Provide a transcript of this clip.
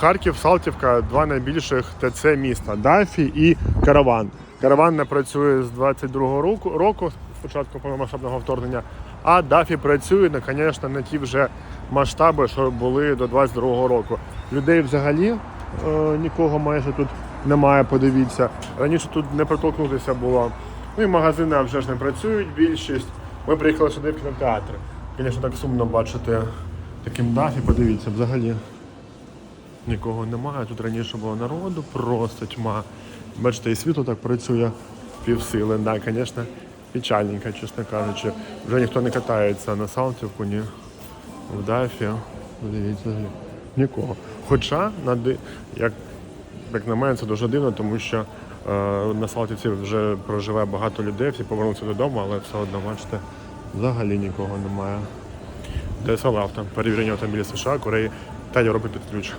Харків, Салтівка два найбільших ТЦ міста Дафі і Караван. Караван не працює з 22-го року, року спочатку повномасштабного вторгнення, а Дафі працює, звісно, на ті вже масштаби, що були до 22-го року. Людей взагалі е, нікого майже тут немає, подивіться. Раніше тут не протолкнутися було. Ну і магазини вже ж не працюють більшість. Ми приїхали сюди в кінотеатр. Звісно, так сумно бачити таким дафі, подивіться, взагалі нікого немає. Тут раніше було народу, просто тьма. Бачите, і світло так працює півсили. Да, звісно, печальненько, чесно кажучи. Вже ніхто не катається на Салтівку, ні в Дафі. Подивіться, нікого. Хоча, як, як на мене, це дуже дивно, тому що е, на Салтівці вже проживає багато людей, всі повернуться додому, але все одно, бачите, взагалі нікого немає. ДСЛ авто, перевірення автомобілів США, Кореї та Європи під ключ.